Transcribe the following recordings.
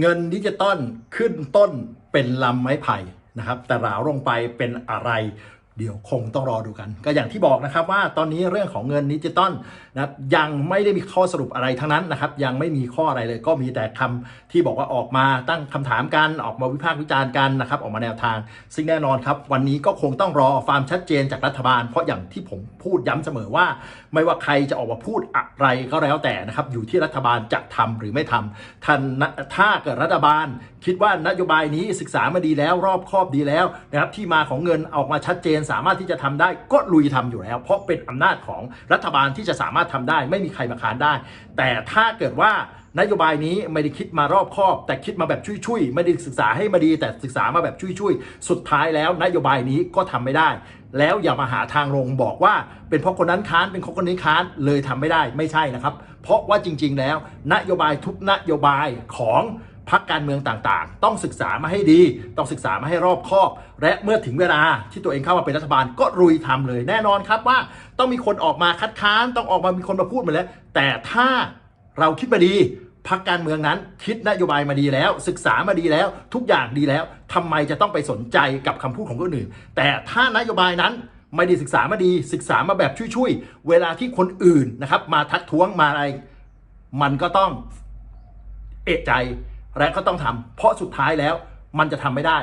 เงินดิจิตอลขึ้นต้นเป็นลำไม้ไผ่นะครับ แต่ราวลงไปเป็นอะไร เดี๋ยวคงต้องรอดูกัน ก็อย่างที่บอกนะครับว่าตอนนี้เรื่องของเงินดิจิตอลนะครับยังไม่ได้มีข้อสรุปอะไรทั้งนั้นนะครับ ยังไม่มีข้ออะไรเลยก็มีแต่คำที่บอกว่าออกมาตั้งคำถามกันออกมาวิพากษ์วิจารณ์กันนะครับออกมาแนวทาง ซึ่งแน่นอนครับ วันนี้ก็คงต้องรอความชัดเจนจากรัฐบาล เพราะอย่างที่ผมพูดย้ำเสมอว่า ไม่ว่าใครจะออกมาพูดอะไรก็แล้วแต่นะครับอยู่ที่รัฐบาลจะทำหรือไม่ทำท่านถ้าเกิดรัฐบาล คิดว่านโยบายนี้ศึกษามาดีแล้วรอบครอบดีแล้วนะครับที่มาของเงินออกมาชัดเจนสามารถที่จะทำได้ก็ลุยทำอยู่แล้ว เพราะเป็นอำนาจของรัฐบาลที่จะสามารถทำได้ ไม่มีใครมาค้านได้ แต่ถ้าเกิดว่านโยบายนี้ไม่ได้คิดมารอบคอบ แต่คิดมาแบบชุยๆไม่ได้ศึกษาให้มาดี แต่ศึกษามาแบบชุยๆสุดท้ายแล้ว นโยบายนี้ก็ทำไม่ได้ แล้วอย่ามาหาทางลงบอกว่า เป็นเพราะคนนั้นค้านเป็นเพราะคนนี้ค้านเลยทำไม่ได้ไม่ใช่นะครับ เพราะว่าจริง ๆ แล้ว นโยบายทุกนโยบายของ พรรคการเมืองต่างๆ ต้องศึกษามาให้ดี ต้องศึกษามาให้รอบคอบ และเมื่อถึงเวลาที่ตัวเองเข้ามาเป็นรัฐบาลก็รุยทำเลย แน่นอนครับว่าต้องมีคนออกมาคัดค้าน ต้องออกมามีคนมาพูดมาแล้ว แต่ถ้าเราคิดมาดีพรรคการเมืองนั้นคิดนโยบายมาดีแล้ว ศึกษามาดีแล้ว ทุกอย่างดีแล้วทำไมจะต้องไปสนใจกับคำพูดของคนอื่น แต่ถ้านโยบายนั้นไม่ได้ศึกษามาดีศึกษามาแบบช่วยๆ เวลาที่คนอื่นนะครับ มาทักท้วงมาอะไร มันก็ต้องเอะใจ และก็ต้องทำเพราะสุดท้ายแล้วมันจะทำไม่ได้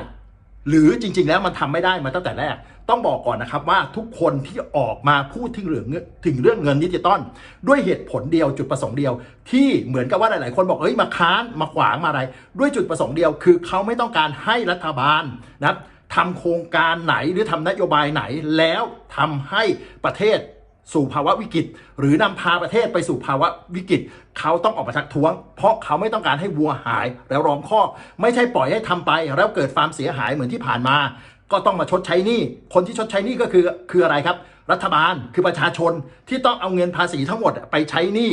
หรือจริง ๆ แล้วมันทำไม่ได้มาตั้งแต่แรก ต้องบอกก่อนนะครับว่าทุกคนที่ออกมาพูดถึงเรื่องเงินถึงเรื่องเงินดิจิตอลด้วยเหตุผลเดียวจุดประสงค์เดียว ที่เหมือนกับว่าหลาย ๆ คนบอกเอ้ยมาค้านมาขวางมาอะไร ด้วยจุดประสงค์เดียว คือเขาไม่ต้องการให้รัฐบาลนะครับทำโครงการไหนหรือทำนโยบายไหนแล้วทำให้ประเทศ สู่ภาวะวิกฤต หรือนำพาประเทศไปสู่ภาวะวิกฤต เขาต้องออกมาทักท้วง เพราะเขาไม่ต้องการให้วัวหายแล้วร้องข้อ ไม่ใช่ปล่อยให้ทำไป แล้วเกิดความเสียหายเหมือนที่ผ่านมา ก็ต้องมาชดใช้หนี้คนที่ชดใช้หนี้ก็คือคืออะไรครับ รัฐบาลคือประชาชนที่ต้องเอาเงินภาษีทั้งหมดไปใช้หนี้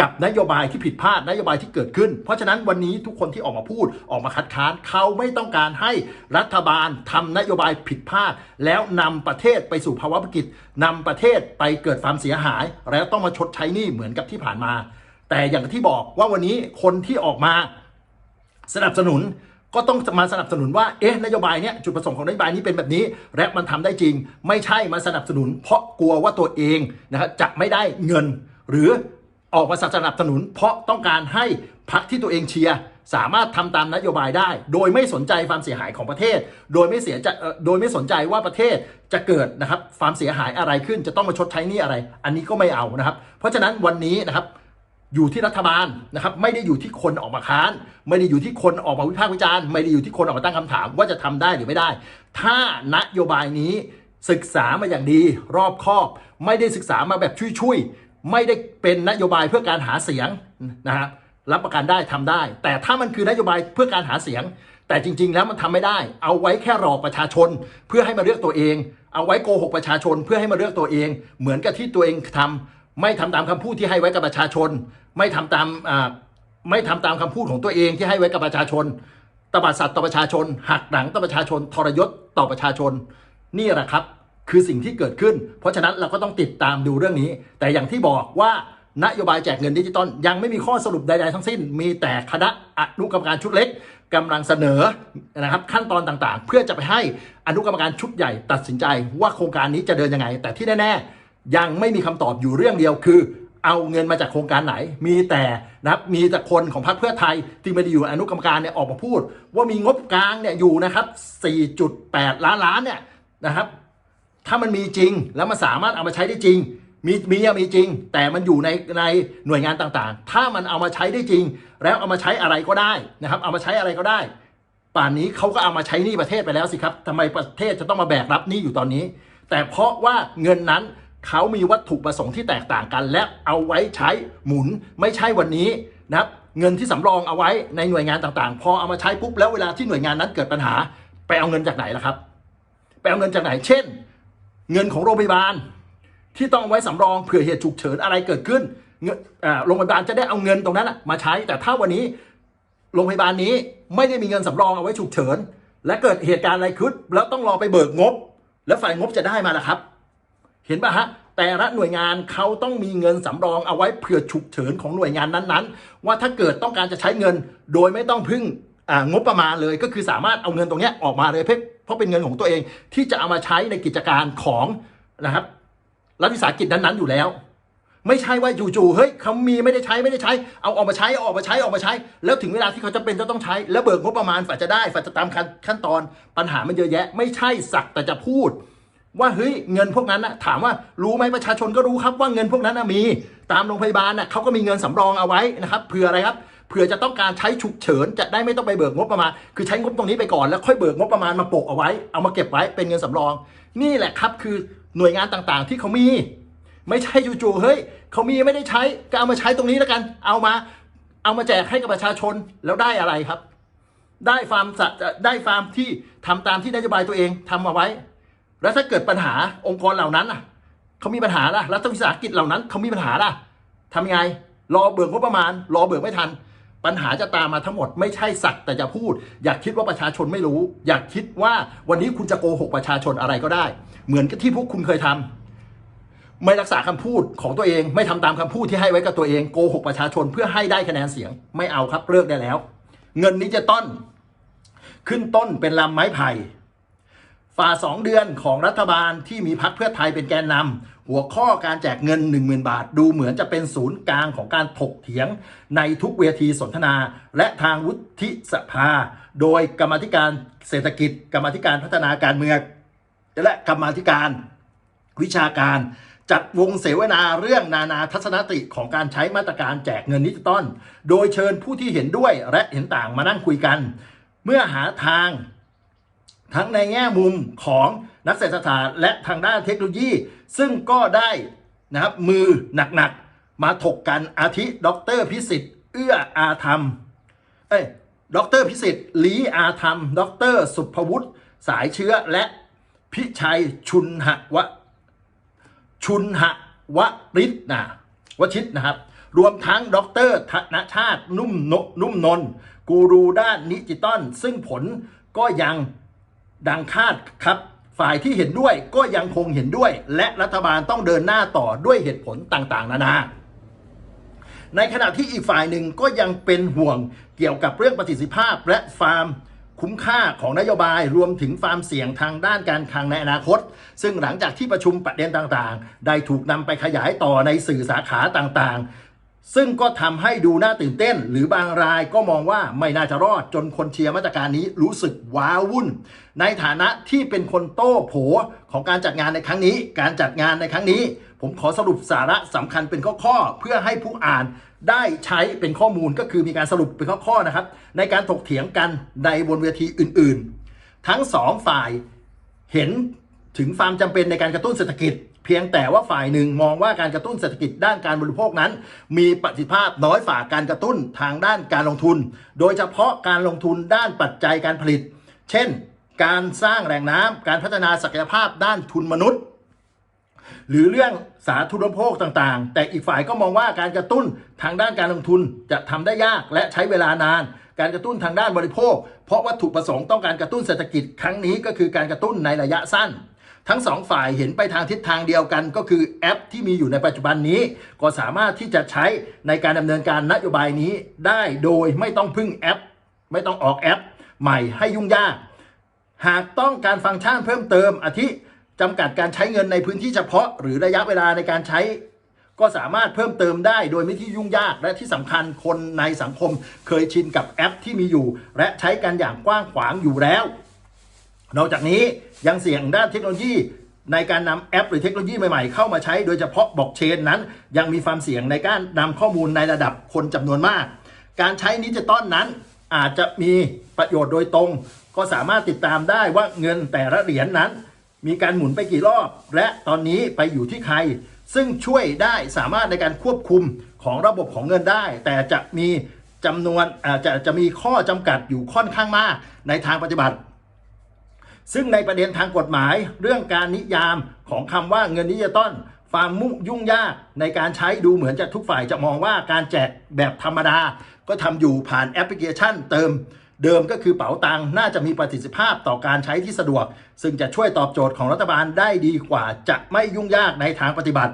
กับนโยบายที่ผิดพลาดนโยบายที่เกิดขึ้น เพราะฉะนั้นวันนี้ทุกคนที่ออกมาพูดออกมาคัดค้านเขาไม่ต้องการให้รัฐบาลทำนโยบายผิดพลาด แล้วนำประเทศไปสู่ภาวะวิกฤตนำประเทศไปเกิดความเสียหาย แล้วต้องมาชดใช้หนี้เหมือนกับที่ผ่านมา แต่อย่างที่บอกว่าวันนี้คนที่ออกมาสนับสนุนก็ต้องมาสนับสนุนว่า เอ๊ะ นโยบายเนี้ยจุดประสงค์ของนโยบายนี้เป็นแบบนี้ และมันทำได้จริง ไม่ใช่มาสนับสนุน เพราะกลัวว่าตัวเองนะครับจะไม่ได้เงิน หรือ ออกมาสนับสนุน เพราะต้องการให้พรรคที่ตัวเองเชียร์สามารถทำตามนโยบายได้ โดยไม่สนใจความเสียหายของประเทศ โดยไม่เสียจเอ่อโดยไม่สนใจว่าประเทศจะเกิดนะครับความเสียหายอะไรขึ้นจะต้องมาชดใช้หนี้อะไร อันนี้ก็ไม่เอานะครับ เพราะฉะนั้นวันนี้นะครับอยู่ที่รัฐบาลนะครับไม่ได้อยู่ที่คนออกมาค้าน ไม่ได้อยู่ที่คนออกมาวิพากษ์วิจารณ์ไม่ได้อยู่ที่คนออกมาตั้งคำถามว่าจะทำได้หรือไม่ได้ ถ้านโยบายนี้ศึกษามาอย่างดีรอบคอบ ไม่ได้ศึกษามาแบบชุยๆ ไม่ได้เป็นนโยบายเพื่อการหาเสียงนะครับรับประกันได้ทำได้ แต่ถ้ามันคือนโยบายเพื่อการหาเสียง แต่จริง ๆ แล้วมันทำไม่ได้ เอาไว้แค่หลอกประชาชน เพื่อให้มาเลือกตัวเอง เอาไว้โกหกประชาชน เพื่อให้มาเลือกตัวเอง เหมือนกับที่ตัวเองทำไม่ทำตามคำพูดที่ให้ไว้กับประชาชน ไม่ทำตามอ่าไม่ทำตามคำพูดของตัวเองที่ให้ไว้กับประชาชนตบัดสัตว์ต่อประชาชนหักหลังต่อประชาชนทรยศต่อประชาชน นี่แหละครับ คือสิ่งที่เกิดขึ้น เพราะฉะนั้นเราก็ต้องติดตามดูเรื่องนี้ แต่อย่างที่บอกว่านโยบายแจกเงินดิจิตอลยังไม่มีข้อสรุปใด ๆ ทั้งสิ้น มีแต่คณะอนุกรรมการชุดเล็กกำลังเสนอนะครับขั้นตอนต่างๆ เพื่อจะไปให้อนุกรรมการชุดใหญ่ตัดสินใจว่าโครงการนี้จะเดินยังไง แต่ที่แน่ๆ ยังไม่มีคำตอบอยู่เรื่องเดียวคือ เอาเงินมาจากโครงการไหน มีแต่นะครับมีแต่คนของพรรคเพื่อไทยที่ไม่ได้อยู่อนุกรรมการเนี่ยออกมาพูด ว่ามีงบกลางเนี่ยอยู่นะครับ 4.8 ล้านล้านเนี่ยนะครับ ถ้ามันมีจริงแล้วมันสามารถเอามาใช้ได้จริง มีมีอะมีจริง แต่มันอยู่ในในหน่วยงานต่างๆ ถ้ามันเอามาใช้ได้จริง แล้วเอามาใช้อะไรก็ได้นะครับ เอามาใช้อะไรก็ได้ ป่านนี้เขาก็เอามาใช้หนี้ประเทศไปแล้วสิครับทำไมประเทศจะต้องมาแบกรับหนี้อยู่ตอนนี้ แต่เพราะว่าเงินนั้นเขามีวัตถุประสงค์ที่แตกต่างกัน และเอาไว้ใช้หมุนไม่ใช่วันนี้นะครับเงินที่สำรองเอาไว้ในหน่วยงานต่างๆ พอเอามาใช้ปุ๊บแล้วเวลาที่หน่วยงานนั้นเกิดปัญหา ไปเอาเงินจากไหนล่ะครับ ไปเอาเงินจากไหน เช่น เงินของโรงพยาบาล ที่ต้องเอาไว้สำรองเผื่อเหตุฉุกเฉินอะไรเกิดขึ้นโรงพยาบาลจะได้เอาเงินตรงนั้นมาใช้ แต่ถ้าวันนี้โรงพยาบาลนี้ไม่ได้มีเงินสำรองเอาไว้ฉุกเฉิน และเกิดเหตุการณ์อะไรขึ้นแล้วต้องรอไปเบิกงบ แล้วฝ่ายงบจะได้มาล่ะครับ เห็นป่ะฮะแต่ละหน่วยงานเขาต้องมีเงินสำรองเอาไว้เผื่อฉุกเฉินของหน่วยงานนั้นๆ ว่าถ้าเกิดต้องการจะใช้เงินโดยไม่ต้องพึ่งงบประมาณเลยก็คือสามารถเอาเงินตรงนี้ออกมาเลยเพราะเพ ราะเป็นเงินของตัวเองที่จะเอามาใช้ในกิจการของนะครับรัฐวิสาหกิจนั้นๆอยู่แล้ว ไม่ใช่ว่าจู่ๆเฮ้ยเขามีไม่ได้ใช้ไม่ได้ใช้ เอาออกมาใช้ออกมาใช้ออกมาใช้ แล้วถึงเวลาที่เขาจะเป็นจะต้องใช้ แล้วเบิกงบประมาณฝ่ายจะได้ฝ่ายจะตามขั้นตอนปัญหามันเยอะแยะ ไม่ใช่สักแต่จะพูด ว่าเฮ้ยเงินพวกนั้นนะถามว่ารู้ไหมประชาชนก็รู้ครับว่าเงินพวกนั้นนะมี ตามโรงพยาบาลน่ะเขาก็มีเงินสำรองเอาไว้นะครับเผื่ออะไรครับ เผื่อจะต้องการใช้ฉุกเฉินจะได้ไม่ต้องไปเบิกงบประมาณ คือใช้งบตรงนี้ไปก่อนแล้วค่อยเบิกงบประมาณมาโปะเอาไว้ เอามาเก็บไว้เป็นเงินสำรอง นี่แหละครับคือหน่วยงานต่างๆ ที่เขามี ไม่ใช่จู่ๆเฮ้ยเขามีไม่ได้ใช้ก็เอามาใช้ตรงนี้แล้วกัน เอามา เอามาแจกให้กับประชาชนแล้วได้อะไรครับ ได้ฟาร์มสัตว์ได้ฟาร์มที่ทำตามที่นโยบายตัวเองทำเอาไว้ แล้วถ้าเกิดปัญหาองค์กรเหล่านั้นอะเขามีปัญหาล่ะรัฐวิสาหกิจเหล่านั้นเขามีปัญหาล่ะทำยังไง รอเบิกงบประมาณ รอเบิกไม่ทัน ปัญหาจะตามมาทั้งหมดไม่ใช่สักแต่จะพูด อยากคิดว่าประชาชนไม่รู้ อยากคิดว่าวันนี้คุณจะโกหกประชาชนอะไรก็ได้ เหมือนกับที่พวกคุณเคยทำไม่รักษาคำพูดของตัวเอง ไม่ทำตามคำพูดที่ให้ไว้กับตัวเองโกหกประชาชนเพื่อให้ได้คะแนนเสียง ไม่เอาครับเลิกได้แล้ว เงินนี้จะต้น ขึ้นต้นเป็นลำไม้ไผ่ ฝ่าสองเดือนของรัฐบาลที่มีพักเพื่อไทยเป็นแกนนำหัวข้อการแจกเงิน 10,000 บาท ดูเหมือนจะเป็นศูนย์กลางของการถกเถียงในทุกเวทีสนทนา และทางวุฒิสภา โดยกรรมธิการเศรษฐกิจ กรรมธิการพัฒนาการเมืองและกรรมธิการวิชาการจัดวงเสวนาเรื่องนานาทัศนติของการใช้มาตรการแจกเงินดิจิตอลโดยเชิญผู้ที่เห็นด้วยและเห็นต่างมานั่งคุยกัน เมื่อหาทาง ทั้งในแง่มุมของนักเศรษฐศาสตร์และทางด้านเทคโนโลยี ซึ่งก็ได้นะครับมือหนักๆ มาถกกันอาทิดรพิสิทธิ์เอื้ออาธรรมเอ้ยดรพิสิทธิ์ลีอาธรรม ดร สุภวุฒิสายเชื้อและพิชัยชุนหะวะชุนหะวริศนะวชิตนะครับ รวมทั้งดรธนชาตินุ่มนนุ่มนน์กูรูด้านดิจิตอลซึ่งผลก็ยัง ดังคาดครับ ฝ่ายที่เห็นด้วยก็ยังคงเห็นด้วย และรัฐบาลต้องเดินหน้าต่อด้วยเหตุผลต่างๆ นานา ในขณะที่อีกฝ่ายหนึ่งก็ยังเป็นห่วงเกี่ยวกับเรื่องประสิทธิภาพและฟาร์มคุ้มค่าของนโยบายรวมถึงฟามเสี่ยงทางด้านการคลังในอนาคต ซึ่งหลังจากที่ประชุมประเด็นต่างๆ ได้ถูกนำไปขยายต่อในสื่อสาขาต่างๆ ซึ่งก็ทำให้ดูน่าตื่นเต้น หรือบางรายก็มองว่าไม่น่าจะรอดจนคนเชียร์มาตรการนี้รู้สึกว้าวุ่น ในฐานะที่เป็นคนโต้โผของการจัดงานในครั้งนี้ การจัดงานในครั้งนี้ ผมขอสรุปสาระสำคัญเป็นข้อๆเพื่อให้ผู้อ่านได้ใช้เป็นข้อมูลก็คือมีการสรุปเป็นข้อๆนะครับ ในการถกเถียงกันในบนเวทีอื่น ๆ ทั้งสองฝ่ายเห็นถึงความจำเป็นในการกระตุ้นเศรษฐกิจ พียงแต่ว่าฝ่ายหนึ่งมองว่าการกระตุ้นเศรษฐกิจด้านการบริโภคนั้น มีประสิทธิภาพน้อยฝ่าการกระตุ้นทางด้านการลงทุน โดยเฉพาะการลงทุนด้านปัจจัยการผลิต เช่น การสร้างแหล่งน้ำการพัฒนาศักยภาพด้านทุนมนุษย์ หรือเรื่องสาธารณูปโภคต่างๆ แต่อีกฝ่ายก็มองว่าการกระตุ้นทางด้านการลงทุนจะทำได้ยากและใช้เวลานาน การกระตุ้นทางด้านบริโภค เพราะวัตถุประสงค์ต้องการกระตุ้นเศรษฐกิจครั้งนี้ก็คือการกระตุ้นในระยะสั้น ทั้งสองฝ่ายเห็นไปทางทิศทางเดียวกัน ก็คือแอปที่มีอยู่ในปัจจุบันนี้ ก็สามารถที่จะใช้ในการดำเนินการนโยบายนี้ได้โดยไม่ต้องพึ่งแอป ไม่ต้องออกแอป ใหม่ให้ยุ่งยาก หากต้องการฟังก์ชันเพิ่มเติมอาทิจำกัดการใช้เงินในพื้นที่เฉพาะ หรือระยะเวลาในการใช้ก็สามารถเพิ่มเติมได้โดยไม่ที่ยุ่งยากและที่สำคัญคนในสังคมเคยชินกับแอปที่มีอยู่ และใช้กันอย่างกว้างขวางอยู่แล้ว นอกจากนี้ยังเสี่ยงด้านเทคโนโลยีในการนำแอปหรือเทคโนโลยีใหม่ๆ เข้ามาใช้โดยเฉพาะบล็อกเชนนั้น ยังมีความเสี่ยงในการนำข้อมูลในระดับคนจำนวนมาก การใช้ดิจิตอลนั้นอาจจะมีประโยชน์โดยตรง ก็สามารถติดตามได้ว่าเงินแต่ละเหรียญนนั้น มีการหมุนไปกี่รอบ และตอนนี้ไปอยู่ที่ใคร ซึ่งช่วยได้สามารถในการควบคุมของระบบของเงินได้ แต่จะมีจำนวนอาจะจะมีข้อจำกัดอยู่ค่อนข้างมากในทางปฏิบัติ ซึ่งในประเด็นทางกฎหมายเรื่องการนิยามของคำว่าเงินดิจิตอลความมุ่งยุ่งยากในการใช้ดูเหมือนจะทุกฝ่ายจะมองว่าการแจกแบบธรรมดา ก็ทำอยู่ผ่านแอปพลิเคชันเติม เดิมก็คือเป๋าตังค์น่าจะมีประสิทธิภาพต่อการใช้ที่สะดวก ซึ่งจะช่วยตอบโจทย์ของรัฐบาลได้ดีกว่าจะไม่ยุ่งยากในทางปฏิบัติ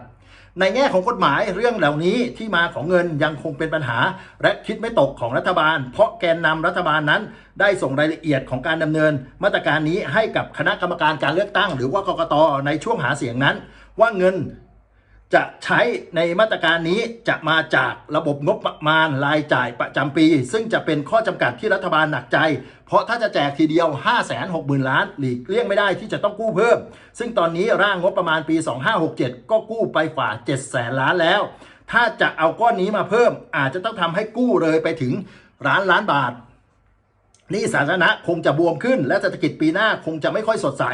ในแง่ของกฎหมายเรื่องเหล่านี้ที่มาของเงินยังคงเป็นปัญหา และคิดไม่ตกของรัฐบาล เพราะแกนนำรัฐบาลนั้น ได้ส่งรายละเอียดของการดำเนิน มาตรการนี้ให้กับคณะกรรมการการเลือกตั้ง หรือว่ากกตในช่วงหาเสียงนั้น ว่าเงิน จะใช้ในมาตรการนี้จะมาจากระบบงบประมาณรายจ่ายประจำปี ซึ่งจะเป็นข้อจำกัดที่รัฐบาลหนักใจ เพราะถ้าจะแจกทีเดียว 5 6 0 0 0 0 ล้าน หลีกเลี่ยงไม่ได้ที่จะต้องกู้เพิ่ม ซึ่งตอนนี้ร่างงบประมาณปี 2567 ก็กู้ไปกว่า 7 0 0แสนล้านแล้ว ถ้าจะเอาก้อนนี้มาเพิ่มอาจจะต้องทำให้กู้เลยไปถึงล้านล้านบาท นี่สาธารณะคงจะบวมขึ้น และเศรษฐกิจปีหน้าคงจะไม่ค่อยสดใส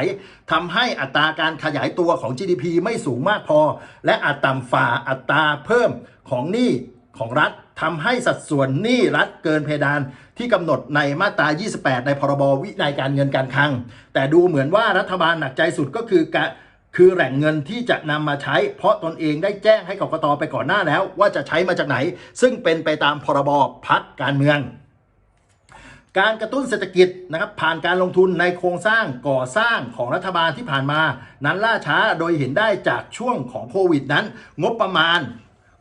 ทำให้อัตราการขยายตัวของ GDP ไม่สูงมากพอ และอาจต่ำฝ่าอัตราเพิ่มของหนี้ของรัฐทำให้สัดส่วนหนี้รัฐเกินเพดานที่กำหนดในมาตรา 28 ในพรบวินัยการเงินการคลัง แต่ดูเหมือนว่ารัฐบาลหนักใจสุดก็คือการคือแหล่งเงินที่จะนำมาใช้ เพราะตนเองได้แจ้งให้กกตไปก่อนหน้าแล้ว ว่าจะใช้มาจากไหน ซึ่งเป็นไปตามพรบพักการเมือง การกระตุ้นเศรษฐกิจนะครับผ่านการลงทุนในโครงสร้างก่อสร้างของรัฐบาลที่ผ่านมา นั้นล่าช้าโดยเห็นได้จากช่วงของโควิดนั้น งบประมาณ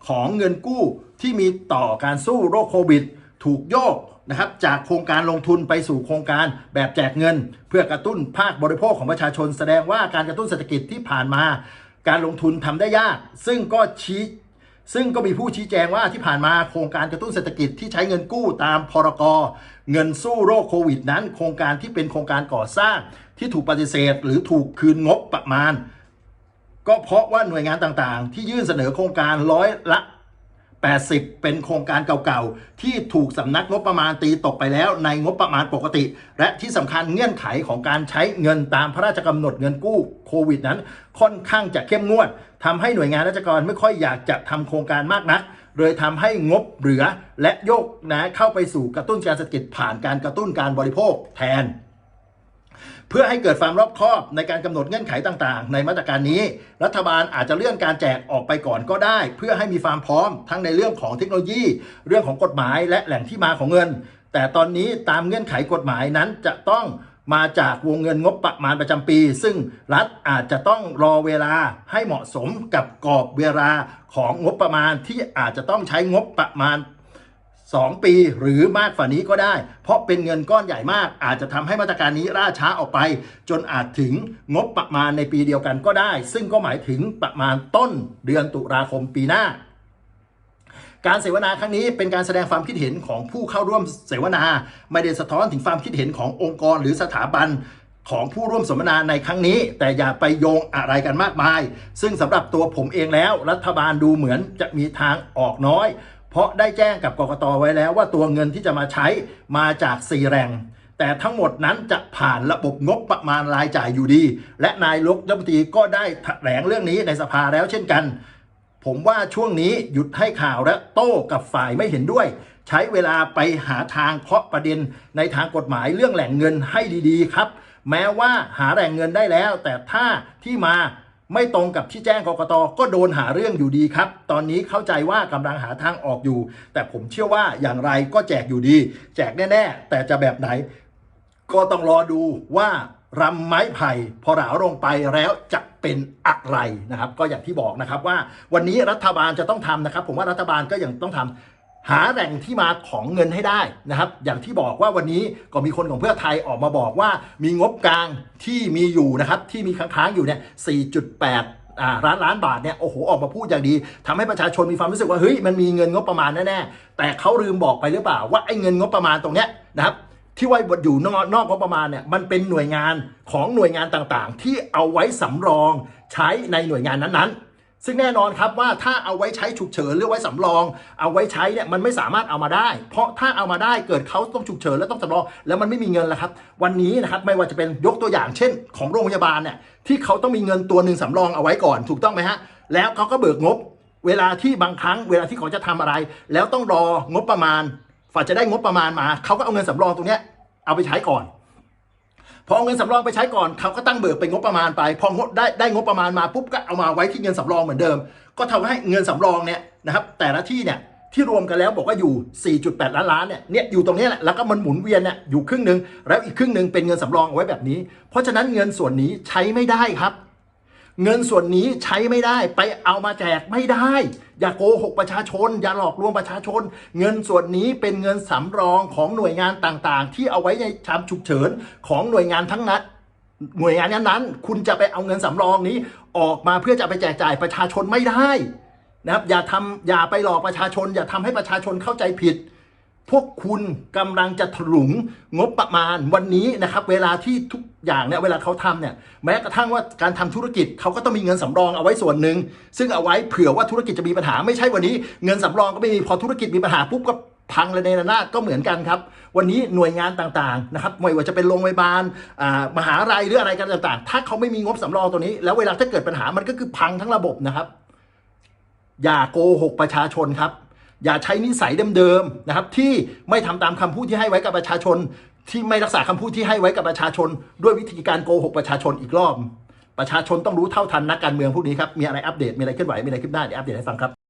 ของเงินกู้ที่มีต่อการสู้โรคโควิด ถูกโยกนะครับจากโครงการลงทุนไปสู่โครงการแบบแจกเงิน เพื่อกระตุ้นภาคบริโภคของประชาชน แสดงว่าการกระตุ้นเศรษฐกิจที่ผ่านมา การลงทุนทำได้ยาก ซึ่งก็ชี้ ซึ่งก็มีผู้ชี้แจงว่าที่ผ่านมาโครงการกระตุ้นเศรษฐกิจที่ใช้เงินกู้ตามพรกเงินสู้โรคโควิดนั้น โครงการที่เป็นโครงการก่อสร้างที่ถูกปฏิเสธ หรือถูกคืนงบประมาณ ก็เพราะว่าหน่วยงานต่างๆ ที่ยื่นเสนอโครงการร้อยละ 80 เป็นโครงการเก่าๆ ที่ถูกสำนักงบประมาณตีตกไปแล้วในงบประมาณปกติ และที่สำคัญเงื่อนไขของการใช้เงินตามพระราชกำหนดเงินกู้โควิดนั้น ค่อนข้างจะเข้มงวดทำให้หน่วยงานราชการไม่ค่อยอยากจะทำโครงการมากนักเลยทำให้งบเหลือและโยกนะเข้าไปสู่กระตุ้นการเศรษฐกิจผ่านการกระตุ้นการบริโภคแทน เพื่อให้เกิดความรอบคอบในการกำหนดเงื่อนไขต่างๆ ในมาตรการนี้ รัฐบาลอาจจะเลื่อนการแจกออกไปก่อนก็ได้ เพื่อให้มีความพร้อมทั้งในเรื่องของเทคโนโลยี เรื่องของกฎหมายและแหล่งที่มาของเงิน แต่ตอนนี้ตามเงื่อนไขกฎหมายนั้นจะต้องมาจากวงเงินงบประมาณประจำปี ซึ่งรัฐอาจจะต้องรอเวลาให้เหมาะสมกับกรอบเวลาของงบประมาณที่อาจจะต้องใช้งบประมาณ 2 ปีหรือมากกว่านี้ก็ได้ เพราะเป็นเงินก้อนใหญ่มาก อาจจะทำให้มาตรการนี้ล่าช้าออกไป จนอาจถึงงบประมาณในปีเดียวกันก็ได้ ซึ่งก็หมายถึงประมาณต้นเดือนตุลาคมปีหน้า การเสวนาครั้งนี้เป็นการแสดงความคิดเห็นของผู้เข้าร่วมเสวนา ไม่ได้สะท้อนถึงความคิดเห็นขององค์กรหรือสถาบันของผู้ร่วมสมนาในครั้งนี้ แต่อย่าไปโยงอะไรกันมากมาย ซึ่งสำหรับตัวผมเองแล้ว รัฐบาลดูเหมือนจะมีทางออกน้อย เพราะได้แจ้งกับกกตไว้แล้วว่าตัวเงินที่จะมาใช้มาจากสี่แหล่งแต่ทั้งหมดนั้นจะผ่านระบบงบประมาณรายจ่ายอยู่ดี และนายกรัฐมนตรีก็ได้แถลงเรื่องนี้ในสภาแล้วเช่นกัน ผมว่าช่วงนี้หยุดให้ข่าวและโต้กับฝ่ายไม่เห็นด้วย ใช้เวลาไปหาทางเคาะประเด็นในทางกฎหมายเรื่องแหล่งเงินให้ดีๆ ครับ แม้ว่าหาแหล่งเงินได้แล้ว แต่ถ้าที่มา ไม่ตรงกับที่แจ้งกกตก็โดนหาเรื่องอยู่ดีครับ ตอนนี้เข้าใจว่ากำลังหาทางออกอยู่ แต่ผมเชื่อว่าอย่างไรก็แจกอยู่ดี แจกแน่ๆ แต่จะแบบไหน ก็ต้องรอดูว่ารำไม้ไผ่พอหราลงไปแล้วจะเป็นอะไรนะครับ ก็อย่างที่บอกนะครับว่าวันนี้รัฐบาลจะต้องทำนะครับ ผมว่ารัฐบาลก็ยังต้องทำ หาแหล่งที่มาของเงินให้ได้นะครับ อย่างที่บอกว่าวันนี้ก็มีคนของเพื่อไทยออกมาบอกว่า มีงบกลางที่มีอยู่นะครับ ที่มีค้างๆอยู่เนี่ย 4.8อ่าล้านล้านบาทเนี่ยโอ้โหออกมาพูดอย่างดีทำให้ประชาชนมีความรู้สึกว่าเฮ้ยมันมีเงินงบประมาณแน่ๆแต่เขาลืมบอกไปหรือเปล่าว่าไอ้เงินงบประมาณตรงเนี้ยนะครับที่ว่าอยู่นอกนอกงบประมาณเนี่ยมันเป็นหน่วยงานของหน่วยงานต่างๆ ที่เอาไว้สำรองใช้ในหน่วยงานนั้นๆ ซึ่งแน่นอนครับว่าถ้าเอาไว้ใช้ฉุกเฉินหรือไว้สำรอง เอาไว้ใช้เนี่ยมันไม่สามารถเอามาได้ เพราะถ้าเอามาได้เกิดเขาต้องฉุกเฉินแล้วต้องสำรอง แล้วมันไม่มีเงินแล้วครับ วันนี้นะครับไม่ว่าจะเป็นยกตัวอย่างเช่น ของโรงพยาบาลเนี่ยที่เขาต้องมีเงินตัวหนึ่งสำรองเอาไว้ก่อนถูกต้องไหมฮะแล้วเขาก็เบิกงบ เวลาที่บางครั้ง เวลาที่เขาจะทำอะไร แล้วต้องรองบประมาณฝ่าจะได้งบประมาณมาเขาก็เอาเงินสำรองตรงเนี้ยเอาไปใช้ก่อน พอเอาเงินสำรองไปใช้ก่อนเขาก็ตั้งเบิกเป็นงบประมาณไป พอได้ได้งบประมาณมาปุ๊บก็เอามาไว้ที่เงินสำรองเหมือนเดิม ก็ทำให้เงินสำรองเนี่ยนะครับแต่ละที่เนี่ยที่รวมกันแล้วบอกว่าอยู่ 4.8 ล้านล้านเนี่ยเนี่ยอยู่ตรงนี้แหละ แล้วก็มันหมุนเวียนเนี่ยอยู่ครึ่งหนึ่งแล้วอีกครึ่งหนึ่งเป็นเงินสำรองเอาไว้แบบนี้ เพราะฉะนั้นเงินส่วนนี้ใช้ไม่ได้ครับ เงินส่วนนี้ใช้ไม่ได้ไปเอามาแจกไม่ได้ อย่าโกหกประชาชน อย่าหลอกลวงประชาชน เงินส่วนนี้เป็นเงินสำรองของหน่วยงานต่างๆ ที่เอาไว้ในชามฉุกเฉินของหน่วยงานทั้งนั้นหน่วยงานนั้นๆคุณจะไปเอาเงินสำรองนี้ ออกมาเพื่อจะไปแจกจ่ายประชาชนไม่ได้นะครับอย่าทำอย่าไปหลอกประชาชน อย่าทำให้ประชาชนเข้าใจผิด พวกคุณกำลังจะถลุงงบประมาณวันนี้นะครับ เวลาที่ทุกอย่างเนี่ยเวลาเขาทำเนี่ยแม้กระทั่งว่าการทำธุรกิจเขาก็ต้องมีเงินสำรองเอาไว้ส่วนหนึ่งซึ่งเอาไว้เผื่อว่าธุรกิจจะมีปัญหาไม่ใช่วันนี้ เงินสำรองก็ไม่มีพอธุรกิจมีปัญหาปุ๊บก็พังเลยในระนาดก็เหมือนกันครับ วันนี้หน่วยงานต่างๆนะครับไม่ว่าจะเป็นโรงพยาบาลอ่ามหาลัยหรืออะไรกันต่างๆ ถ้าเขาไม่มีงบสำรองตัวนี้ แล้วเวลาถ้าเกิดปัญหามันก็คือพังทั้งระบบนะครับ อย่าโกหกประชาชนครับ อย่าใช้นิสัยเดิมๆนะครับที่ไม่ทำตามคำพูดที่ให้ไว้กับประชาชน ที่ไม่รักษาคำพูดที่ให้ไว้กับประชาชน ด้วยวิธีการโกหกประชาชนอีกรอบ ประชาชนต้องรู้เท่าทันนักการเมืองพวกนี้ครับมีอะไรอัปเดตมีอะไรเคลื่อนไหวมีอะไรขึ้นหน้าเดี๋ยวอัปเดตให้ฟังครับ